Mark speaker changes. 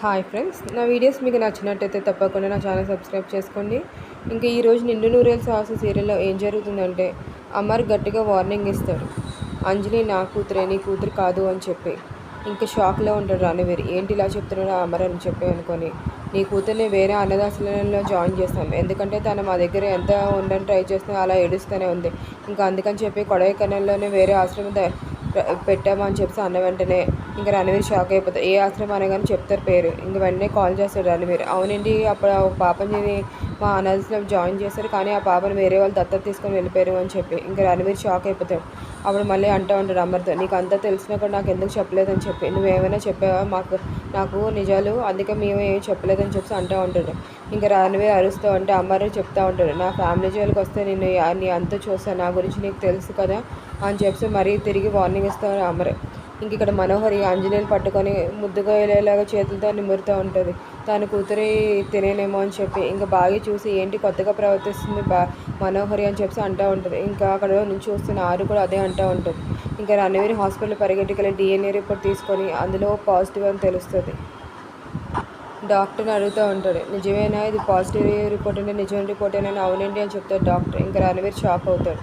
Speaker 1: Hi friends నా videos మీకు నచ్చినట్టయితే తప్పకుండా నా ఛానల్ సబ్స్క్రైబ్ చేసుకోండి. ఇంకా ఈరోజు నిండు నూరేల్ సాహస సీరియల్లో ఏం జరుగుతుందంటే అమర్ గట్టిగా వార్నింగ్ ఇస్తాడు. అంజలి నా కూతురే నీ కూతురు కాదు అని చెప్పి. ఇంకా షాక్లో ఉంటాడు రణవీర్ ఏంటి ఇలా చెప్తున్నాడు అమర్ అని చెప్పి అనుకొని నీ కూతుర్ని వేరే అన్నదాశ్రమంలో జాయిన్ చేస్తాం ఎందుకంటే తను మా దగ్గర ఎంత ఉండని ట్రై చేస్తున్నా అలా ఏడుస్తూనే ఉంది. ఇంకా అందుకని చెప్పి కొడైకెనాల్లోనే వేరే ఆశ్రమం పెట్టామని చెప్పి అన్న వెంటనే ఇంకా రణవీర్ షాక్ అయిపోతారు ఏ ఆశ్రమం అనగానే చెప్తారు పేరు. ఇంక వెంటనే కాల్ చేస్తాడు రణవీర్. అవునండి అప్పుడు ఒక పాపని మా అనాథస్లో జాయిన్ చేశారు కానీ ఆ పాపను వేరే వాళ్ళు దత్తత తీసుకొని వెళ్ళిపోయారు అని చెప్పి. ఇంకా రణవీర్ షాక్ అయిపోతాడు. అప్పుడు మళ్ళీ అంటూ ఉంటాడు అమర్తో నీకు అంతా తెలిసినా కూడా నాకు ఎందుకు చెప్పలేదని చెప్పి నువ్వేమైనా చెప్పావా? మాకు నాకు నిజాలు అందుకే మేము ఏమి చెప్పలేదని చెప్పి అంటూ ఉంటాడు. ఇంకా రానివే అరుస్తూ ఉంటే అమర్ చెప్తా ఉంటాడు నా ఫ్యామిలీ జోలికి వస్తే నేను నీ అంతా చూస్తాను నా గురించి నీకు తెలుసు కదా? అని చెప్పి మరీ తిరిగి వార్నింగ్ ఇస్తాడు అమ్మరే ఇంక ఇక్కడ మనోహరి ఆంజనేయులు పట్టుకొని ముద్దుగా వెళ్ళేలాగా చేతులతో నిమురుతూ ఉంటుంది. తన కూతురి తినేనేమో అని చెప్పి ఇంకా బాగా చూసి ఏంటి కొత్తగా ప్రవర్తిస్తుంది బా మనోహరి అని చెప్పి అంటూ ఉంటుంది. ఇంకా అక్కడ నుంచి చూస్తున్న ఆరు కూడా అదే అంటూ ఉంటుంది. ఇంకా రణవీర్ హాస్పిటల్ పరిగెట్టుకెళ్ళి డిఎన్ఏ రిపోర్ట్ తీసుకొని అందులో పాజిటివ్ అని తెలుస్తుంది. డాక్టర్ని అడుగుతూ ఉంటాడు నిజమేనా? ఇది పాజిటివ్ రిపోర్ట్ అంటే నిజమైన రిపోర్ట్ అని అవునండి అని చెప్తాడు డాక్టర్. ఇంకా రణవీర్ షాక్ అవుతాడు.